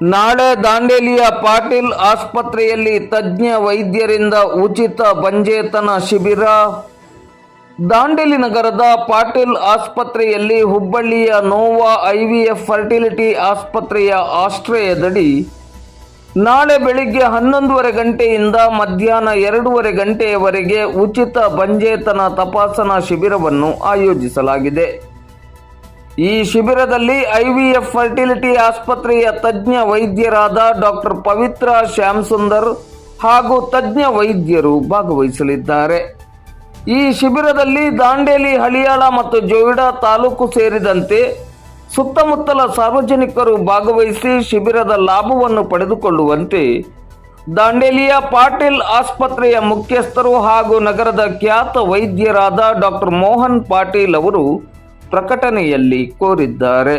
ನಾಳೆ ದಾಂಡೇಲಿಯ ಪಾಟೀಲ್ ಆಸ್ಪತ್ರೆಯಲ್ಲಿ ತಜ್ಞ ವೈದ್ಯರಿಂದ ಉಚಿತ ಬಂಜೇತನ ಶಿಬಿರ. ದಾಂಡೇಲಿ ನಗರದ ಪಾಟೀಲ್ ಆಸ್ಪತ್ರೆಯಲ್ಲಿ ಹುಬ್ಬಳ್ಳಿಯ ನೋವಾ ಐವಿಎಫ್ ಫರ್ಟಿಲಿಟಿ ಆಸ್ಪತ್ರೆಯ ಆಶ್ರಯದಡಿ ನಾಳೆ ಬೆಳಿಗ್ಗೆ ಹನ್ನೊಂದುವರೆ ಗಂಟೆಯಿಂದ ಮಧ್ಯಾಹ್ನ ಎರಡೂವರೆ ಗಂಟೆಯವರೆಗೆ ಉಚಿತ ಬಂಜೇತನ ತಪಾಸಣಾ ಶಿಬಿರವನ್ನು ಆಯೋಜಿಸಲಾಗಿದೆ. ಈ ಶಿಬಿರದಲ್ಲಿ ಐವಿಎಫ್ ಫರ್ಟಿಲಿಟಿ ಆಸ್ಪತ್ರೆಯ ತಜ್ಞ ವೈದ್ಯರಾದ ಡಾಕ್ಟರ್ ಪವಿತ್ರ ಶ್ಯಾಮ್ ಸುಂದರ್ ಹಾಗೂ ತಜ್ಞ ವೈದ್ಯರು ಭಾಗವಹಿಸಲಿದ್ದಾರೆ. ಈ ಶಿಬಿರದಲ್ಲಿ ದಾಂಡೇಲಿ, ಹಳಿಯಾಳ ಮತ್ತು ಜೋಯಿಡಾ ತಾಲೂಕು ಸೇರಿದಂತೆ ಸುತ್ತಮುತ್ತಲ ಸಾರ್ವಜನಿಕರು ಭಾಗವಹಿಸಿ ಶಿಬಿರದ ಲಾಭವನ್ನು ಪಡೆದುಕೊಳ್ಳುವಂತೆ ದಾಂಡೇಲಿಯ ಪಾಟೀಲ್ ಆಸ್ಪತ್ರೆಯ ಮುಖ್ಯಸ್ಥರು ಹಾಗೂ ನಗರದ ಖ್ಯಾತ ವೈದ್ಯರಾದ ಡಾಕ್ಟರ್ ಮೋಹನ್ ಪಾಟೀಲ್ ಅವರು ಪ್ರಕಟಣೆಯಲ್ಲಿ ಕೋರಿದ್ದಾರೆ.